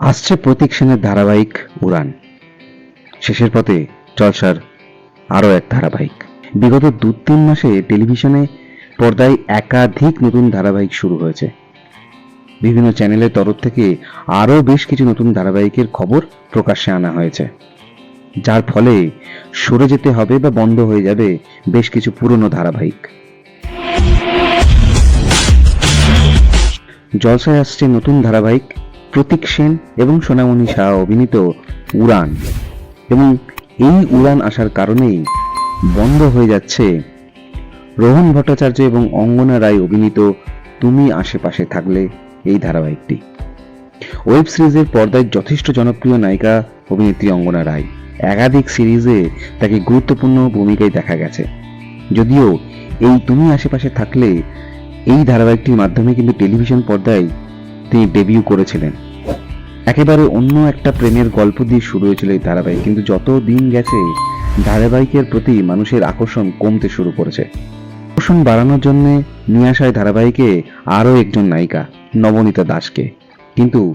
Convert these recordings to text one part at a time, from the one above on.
আসছে প্রতীক সেনের ধারাবাহিক উড়ান। শেষের পথে জলসার আরও এক ধারাবাহিক। বিগত দু তিন মাসে টেলিভিশনে পর্দায় একাধিক নতুন ধারাবাহিক শুরু হয়েছে। বিভিন্ন চ্যানেলের তরফ থেকে আরও বেশ কিছু নতুন ধারাবাহিকের খবর প্রকাশ্যে আনা হয়েছে। যার ফলে সরে যেতে হবে বা বন্ধ হয়ে যাবে বেশ কিছু পুরনো ধারাবাহিক। জলসায় আসছে নতুন ধারাবাহিক প্রতীক সেন এবং সোনামণি শাহ অভিনীত উড়ান। এবং এই উড়ান আসার কারণেই বন্ধ হয়ে যাচ্ছে রোহন ভট্টাচার্য এবং অঙ্গনা রায় অভিনীত তুমি আশেপাশে থাকলে এই ধারাবাহিকটি। ওয়েব সিরিজের পর্দায় যথেষ্ট জনপ্রিয় নায়িকা অভিনেত্রী অঙ্গনা রায়। একাধিক সিরিজে তাকে গুরুত্বপূর্ণ ভূমিকায় দেখা গেছে। যদিও এই তুমি আশেপাশে থাকলে এই ধারাবাহিকটির মাধ্যমে কিন্তু টেলিভিশন পর্দায় তিনি ডেবিউ করেছিলেন। একেবারে অন্য একটা প্রেমের গল্প দিয়ে শুরু হয়েছিল এই ধারাবাহিক, কিন্তু যত দিন গেছে, ধারাবাহিকের প্রতি মানুষের আকর্ষণ কমতে শুরু করেছে। আকর্ষণ বাড়ানোর জন্য নিয়ে আসায় ধারাবাহিকে আরও একজন নায়িকা, নবনীতা দাসকে। কিন্তু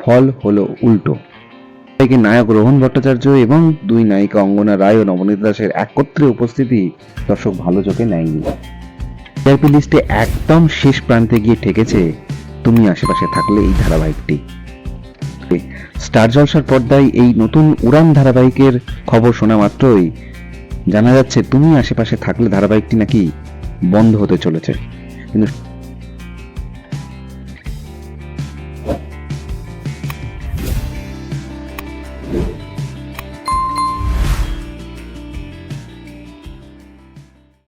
ফল হলো উল্টো। ধারাবাহিকে নায়ক রোহন ভট্টাচার্য এবং দুই নায়িকা অঙ্গনা রায় ও নবনীতা দাসের একত্রে উপস্থিতি দর্শক ভালো চোখে নেয়নি। লিস্টে একদম শেষ প্রান্তে গিয়ে ঠেকেছে তুমি আশেপাশে থাকলে এই ধারাবাহিকটি। স্টার জলসার পর্দায় এই নতুন উড়ান ধারাবাহিকের খবর শোনা মাত্রই জানা যাচ্ছে, তুমি আশেপাশে থাকলে ধারাবাহিকটি নাকি বন্ধ হতে চলেছে। কিন্তু